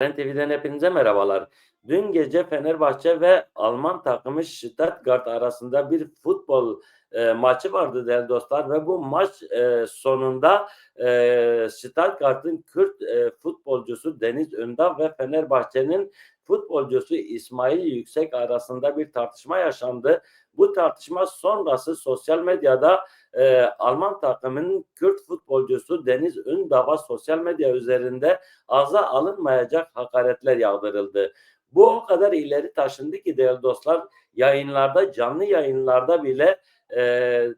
Ben TV'den hepinize merhabalar. Dün gece Fenerbahçe ve Alman takımı Stuttgart arasında bir futbol e, maçı vardı değerli dostlar ve bu maç e, sonunda e, Stuttgart'ın Kürt e, futbolcusu Deniz Ündar ve Fenerbahçe'nin futbolcusu İsmail Yüksek arasında bir tartışma yaşandı. Bu tartışma sonrası sosyal medyada e, Alman takımının Kürt futbolcusu Deniz Ündav'a sosyal medya üzerinde ağza alınmayacak hakaretler yağdırıldı. Bu o kadar ileri taşındı ki değerli dostlar yayınlarda canlı yayınlarda bile e,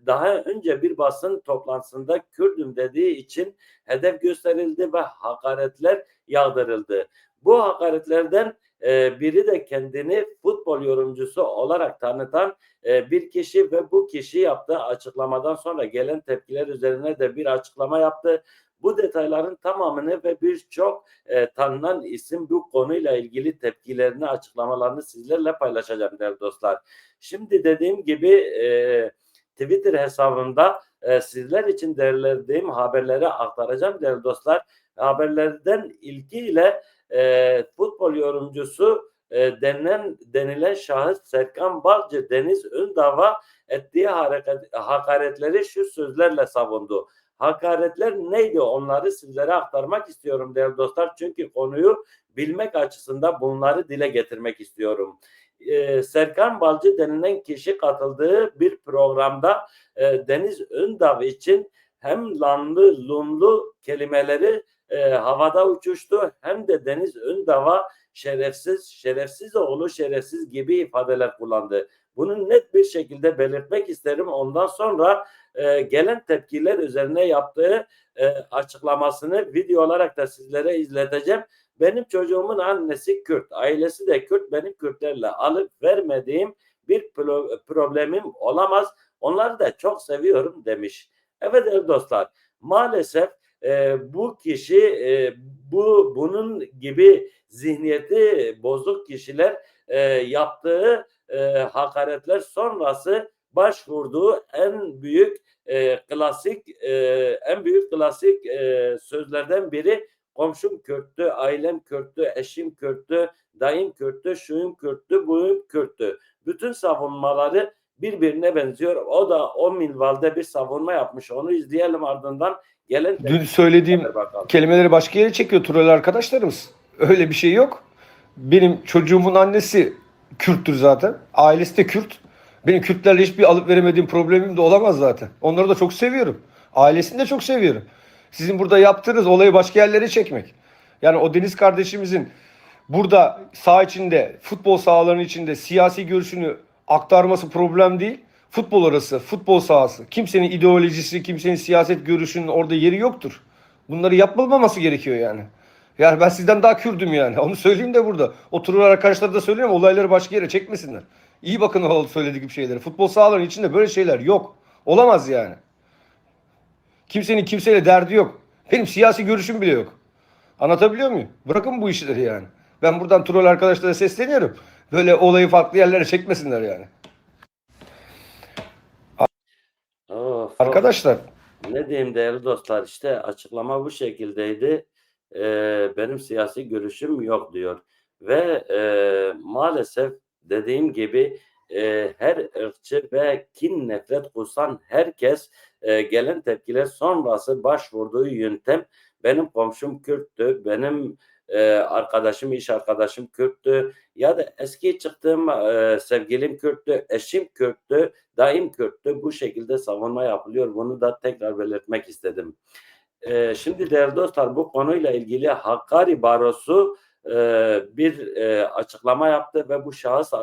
daha önce bir basın toplantısında Kürdüm dediği için hedef gösterildi ve hakaretler yağdırıldı. Bu hakaretlerden e, biri de kendini futbol yorumcusu olarak tanıtan e, bir kişi ve bu kişi yaptığı açıklamadan sonra gelen tepkiler üzerine de bir açıklama yaptı. Bu detayların tamamını ve birçok e, tanınan isim bu konuyla ilgili tepkilerini, açıklamalarını sizlerle paylaşacağım değerli dostlar. Şimdi dediğim gibi e, Twitter hesabımda e, sizler için derlediğim haberleri aktaracağım değerli dostlar. Haberlerden ilkiyle e, futbol yorumcusu e, denilen, denilen şahıs Serkan Balcı Deniz Ündav'a ettiği hareket, hakaretleri şu sözlerle savundu. Hakaretler neydi onları sizlere aktarmak istiyorum değerli dostlar. Çünkü konuyu bilmek açısından bunları dile getirmek istiyorum. Ee, Serkan Balcı denilen kişi katıldığı bir programda e, Deniz Öndav için hem lanlı lunlu kelimeleri e, havada uçuştu hem de Deniz Öndav'a şerefsiz, şerefsiz oğlu şerefsiz gibi ifadeler kullandı. Bunu net bir şekilde belirtmek isterim. Ondan sonra e, gelen tepkiler üzerine yaptığı e, açıklamasını video olarak da sizlere izleteceğim. Benim çocuğumun annesi Kürt, ailesi de Kürt. Benim Kürtlerle alıp vermediğim bir pro- problemim olamaz. Onları da çok seviyorum demiş. Evet dostlar, maalesef e, bu kişi e, bu bunun gibi zihniyeti bozuk kişiler e, yaptığı e, hakaretler sonrası başvurduğu en büyük e, klasik e, en büyük klasik e, sözlerden biri komşum Kürttü, ailem Kürttü, eşim Kürttü, dayım Kürttü, şuyum Kürttü, buyum Kürttü. Bütün savunmaları birbirine benziyor. O da o minvalde bir savunma yapmış. Onu izleyelim ardından gelen Dün söylediğim kelimeleri başka yere çekiyor Tural arkadaşlarımız. Öyle bir şey yok. Benim çocuğumun annesi Kürttür zaten. Ailesi de Kürt. Benim Kürtlerle hiçbir alıp veremediğim problemim de olamaz zaten. Onları da çok seviyorum. Ailesini de çok seviyorum. Sizin burada yaptığınız olayı başka yerlere çekmek. Yani o Deniz kardeşimizin burada sağ içinde, futbol sahalarının içinde siyasi görüşünü aktarması problem değil. Futbol arası, futbol sahası. Kimsenin ideolojisi, kimsenin siyaset görüşünün orada yeri yoktur. Bunları yapılmaması gerekiyor yani. Yani ben sizden daha Kürdüm yani. Onu söyleyeyim de burada. Oturur arkadaşlar da söylüyorum olayları başka yere çekmesinler. İyi bakın o söylediğim şeylere. Futbol sahalarının içinde böyle şeyler yok. Olamaz yani. Kimsenin kimseyle derdi yok. Benim siyasi görüşüm bile yok. Anlatabiliyor muyum? Bırakın bu işleri yani. Ben buradan troll arkadaşlara sesleniyorum. Böyle olayı farklı yerlere çekmesinler yani. Arkadaşlar. Ne diyeyim değerli dostlar? İşte açıklama bu şekildeydi. Ee, benim siyasi görüşüm yok diyor. Ve e, maalesef dediğim gibi e, her ırkçı ve kin nefret kusan herkes e, gelen tepkiler sonrası başvurduğu yöntem. Benim komşum Kürttü, benim e, arkadaşım, iş arkadaşım Kürttü ya da eski çıktığım e, sevgilim Kürttü, eşim Kürttü, daim Kürttü. Bu şekilde savunma yapılıyor. Bunu da tekrar belirtmek istedim. E, şimdi değerli dostlar bu konuyla ilgili Hakkari Barosu e, bir e, açıklama yaptı ve bu şahıs e,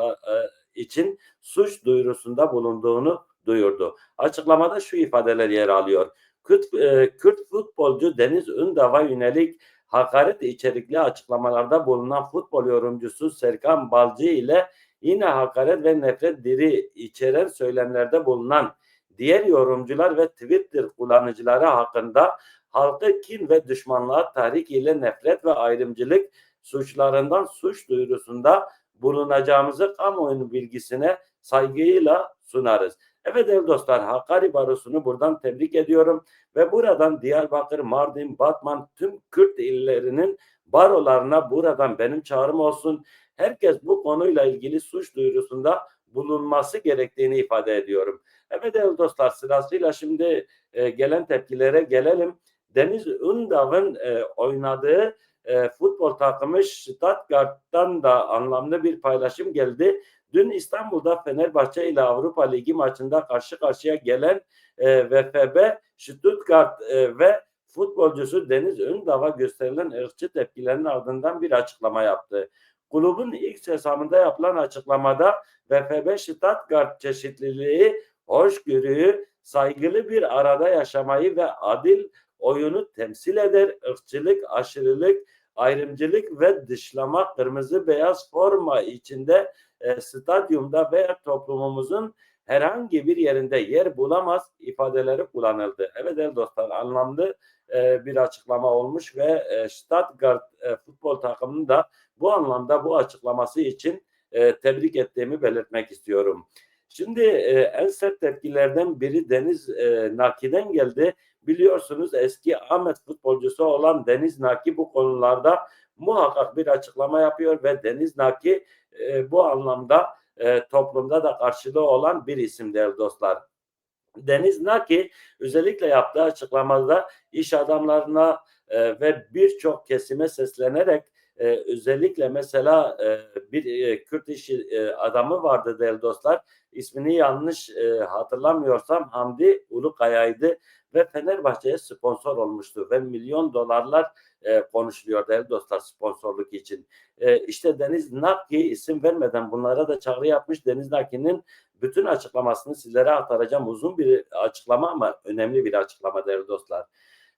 için suç duyurusunda bulunduğunu duyurdu. Açıklamada şu ifadeler yer alıyor. Kürt, e, Kürt futbolcu Deniz Ündav'a yönelik hakaret içerikli açıklamalarda bulunan futbol yorumcusu Serkan Balcı ile yine hakaret ve nefret diri içeren söylemlerde bulunan diğer yorumcular ve Twitter kullanıcıları hakkında halkı kin ve düşmanlığa tahrik ile nefret ve ayrımcılık suçlarından suç duyurusunda bulunacağımızı kamuoyunun bilgisine saygıyla sunarız. Evet değerli dostlar Hakkari Barosu'nu buradan tebrik ediyorum ve buradan Diyarbakır, Mardin, Batman tüm Kürt illerinin barolarına buradan benim çağrım olsun. Herkes bu konuyla ilgili suç duyurusunda bulunması gerektiğini ifade ediyorum. Evet değerli dostlar sırasıyla şimdi e, gelen tepkilere gelelim. Deniz Undav'ın e, oynadığı e, futbol takımı Stuttgart'tan da anlamlı bir paylaşım geldi. Dün İstanbul'da Fenerbahçe ile Avrupa Ligi maçında karşı karşıya gelen e, VfB Stuttgart e, ve futbolcusu Deniz Ündav'a gösterilen ırkçı tepkilerin ardından bir açıklama yaptı. Kulübün ilk hesabında yapılan açıklamada VfB Stuttgart çeşitliliği, hoşgörüyü, saygılı bir arada yaşamayı ve adil oyunu temsil eder. Irkçılık, aşırılık, ayrımcılık ve dışlama kırmızı beyaz forma içinde e, stadyumda veya toplumumuzun herhangi bir yerinde yer bulamaz ifadeleri kullanıldı. Evet değerli dostlar anlamlı e, bir açıklama olmuş ve e, Stuttgart e, futbol takımının da bu anlamda bu açıklaması için e, tebrik ettiğimi belirtmek istiyorum. Şimdi e, en sert tepkilerden biri Deniz e, Naki'den geldi. Biliyorsunuz eski Ahmet futbolcusu olan Deniz Naki bu konularda muhakkak bir açıklama yapıyor ve Deniz Naki e, bu anlamda e, toplumda da karşılığı olan bir isim değerli dostlar. Deniz Naki özellikle yaptığı açıklamada iş adamlarına e, ve birçok kesime seslenerek e, özellikle mesela e, bir e, Kürt iş e, adamı vardı değerli dostlar. İsmini yanlış e, hatırlamıyorsam Hamdi Ulukaya'ydı ve Fenerbahçe'ye sponsor olmuştu ve milyon dolarlar e, konuşuluyor değerli dostlar sponsorluk için. E, işte Deniz Naki isim vermeden bunlara da çağrı yapmış. Deniz Naki'nin bütün açıklamasını sizlere aktaracağım. Uzun bir açıklama ama önemli bir açıklama değerli dostlar.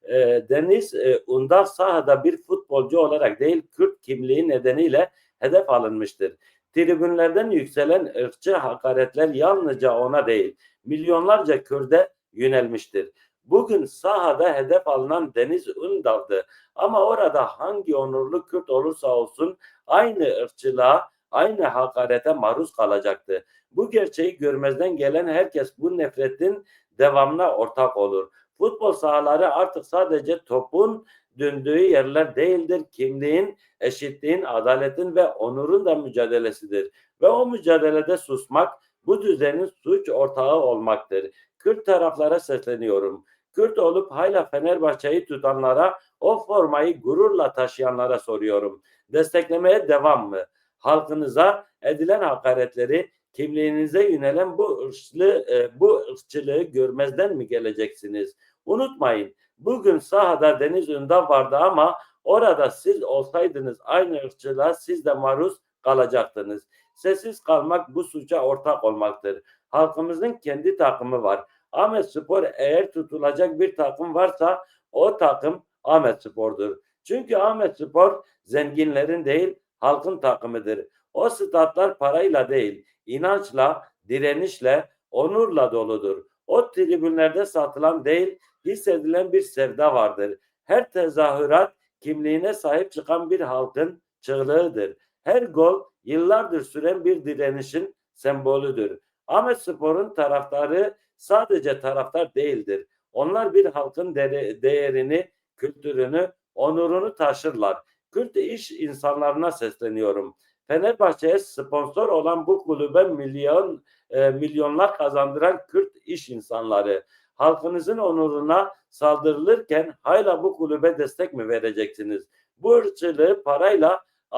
E, Deniz e, Undar sahada bir futbolcu olarak değil Kürt kimliği nedeniyle hedef alınmıştır. Tribünlerden yükselen ırkçı hakaretler yalnızca ona değil milyonlarca Kürt'e yönelmiştir. Bugün sahada hedef alınan Deniz Undav'dı. Ama orada hangi onurlu Kürt olursa olsun aynı ırkçılığa, aynı hakarete maruz kalacaktı. Bu gerçeği görmezden gelen herkes bu nefretin devamına ortak olur. Futbol sahaları artık sadece topun döndüğü yerler değildir. Kimliğin, eşitliğin, adaletin ve onurun da mücadelesidir. Ve o mücadelede susmak bu düzenin suç ortağı olmaktır. Kürt taraflara sesleniyorum. Kürt olup hala Fenerbahçe'yi tutanlara, o formayı gururla taşıyanlara soruyorum. Desteklemeye devam mı? Halkınıza edilen hakaretleri, kimliğinize yönelen bu ırkçılığı, e, bu ırkçılığı görmezden mi geleceksiniz? Unutmayın, bugün sahada Deniz Ündan vardı ama orada siz olsaydınız aynı ırkçılığa siz de maruz kalacaktınız. Sessiz kalmak bu suça ortak olmaktır. Halkımızın kendi takımı var. Ahmet Spor eğer tutulacak bir takım varsa o takım Ahmet Spor'dur. Çünkü Ahmet Spor zenginlerin değil halkın takımıdır. O statlar parayla değil, inançla, direnişle, onurla doludur. O tribünlerde satılan değil, hissedilen bir sevda vardır. Her tezahürat kimliğine sahip çıkan bir halkın çığlığıdır. Her gol yıllardır süren bir direnişin sembolüdür. Ahmet Spor'un taraftarı sadece taraftar değildir. Onlar bir halkın değerini, kültürünü, onurunu taşırlar. Kürt iş insanlarına sesleniyorum. Fenerbahçe'ye sponsor olan bu kulübe milyon e, milyonlar kazandıran Kürt iş insanları. Halkınızın onuruna saldırılırken hala bu kulübe destek mi vereceksiniz? Bu ırkçılığı parayla e,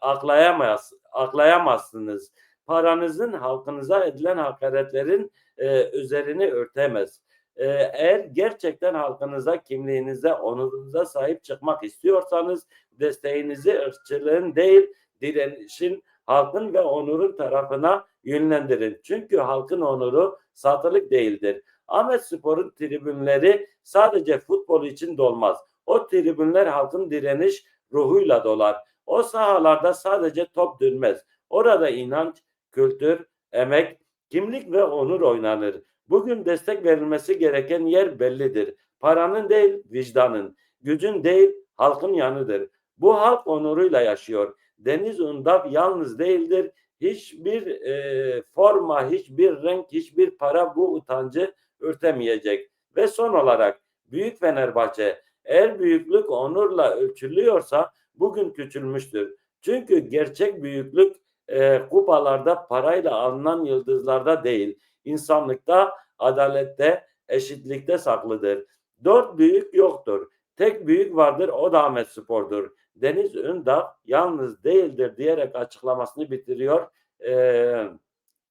aklayamaz, aklayamazsınız. Paranızın halkınıza edilen hakaretlerin e, üzerini örtemez. E, eğer gerçekten halkınıza, kimliğinize, onurunuza sahip çıkmak istiyorsanız desteğinizi ırkçılığın değil direnişin, halkın ve onurun tarafına yönlendirin. Çünkü halkın onuru satılık değildir. Ahmet Spor'un tribünleri sadece futbol için dolmaz. O tribünler halkın direniş ruhuyla dolar. O sahalarda sadece top dönmez. Orada inanç, kültür, emek, kimlik ve onur oynanır. Bugün destek verilmesi gereken yer bellidir. Paranın değil, vicdanın, gücün değil, halkın yanıdır. Bu halk onuruyla yaşıyor. Deniz Undaf yalnız değildir, hiçbir e, forma, hiçbir renk, hiçbir para bu utancı örtemeyecek. Ve son olarak Büyük Fenerbahçe eğer büyüklük onurla ölçülüyorsa bugün küçülmüştür. Çünkü gerçek büyüklük e, kupalarda parayla alınan yıldızlarda değil, insanlıkta, adalette, eşitlikte saklıdır. Dört büyük yoktur. Tek büyük vardır o da Ahmet Spor'dur. Deniz Ündağ yalnız değildir diyerek açıklamasını bitiriyor. Ee,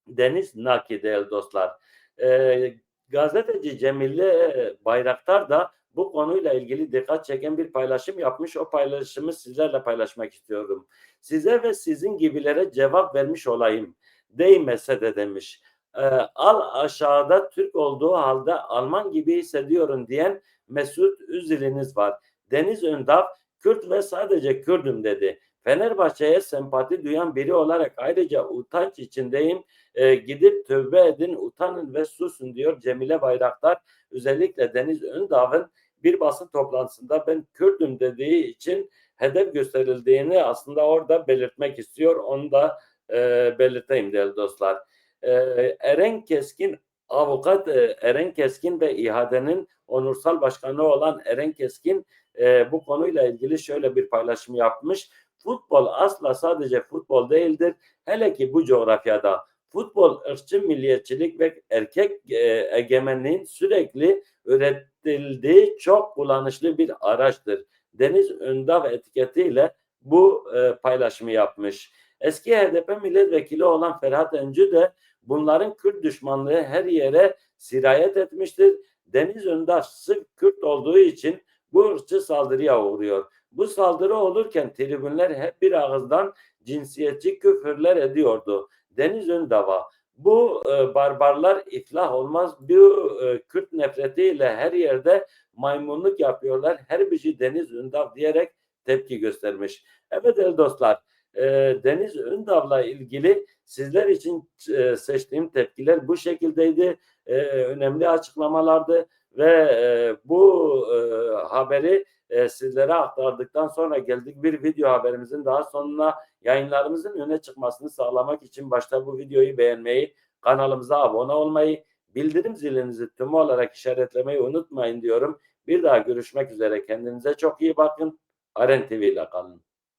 Deniz Naki değerli dostlar. Ee, gazeteci Cemile Bayraktar da bu konuyla ilgili dikkat çeken bir paylaşım yapmış. O paylaşımı sizlerle paylaşmak istiyorum. Size ve sizin gibilere cevap vermiş olayım. Değmese de demiş. Ee, al aşağıda Türk olduğu halde Alman gibi hissediyorum diyen Mesut Üzil'iniz var. Deniz Öndal Kürt ve sadece Kürdüm dedi. Fenerbahçe'ye sempati duyan biri olarak ayrıca utanç içindeyim. Ee, gidip tövbe edin, utanın ve susun diyor Cemile Bayraktar. Özellikle Deniz Öndal'ın bir basın toplantısında ben Kürdüm dediği için hedef gösterildiğini aslında orada belirtmek istiyor. Onu da e, belirteyim değerli dostlar. E, Eren Keskin avukat e, Eren Keskin ve İHA'denin onursal başkanı olan Eren Keskin e, bu konuyla ilgili şöyle bir paylaşım yapmış. Futbol asla sadece futbol değildir. Hele ki bu coğrafyada futbol ırkçı milliyetçilik ve erkek e, egemenliğin sürekli üretildiği çok kullanışlı bir araçtır. Deniz Öndav etiketiyle bu e, paylaşımı yapmış. Eski HDP milletvekili olan Ferhat Öncü de bunların Kürt düşmanlığı her yere sirayet etmiştir. Deniz Önder sırf Kürt olduğu için bu ırkçı saldırıya uğruyor. Bu saldırı olurken tribünler hep bir ağızdan cinsiyetçi küfürler ediyordu. Deniz Öndava bu e, barbarlar iflah olmaz. Bu e, Kürt nefretiyle her yerde maymunluk yapıyorlar. Her biri Deniz Öndav diyerek tepki göstermiş. Evet el dostlar e, Deniz Öndav'la ilgili sizler için e, seçtiğim tepkiler bu şekildeydi. E, önemli açıklamalardı ve e, bu e, haberi e, sizlere aktardıktan sonra geldik bir video haberimizin daha sonuna yayınlarımızın öne çıkmasını sağlamak için başta bu videoyu beğenmeyi, kanalımıza abone olmayı, bildirim zilinizi tüm olarak işaretlemeyi unutmayın diyorum. Bir daha görüşmek üzere. Kendinize çok iyi bakın. Aren TV ile kalın.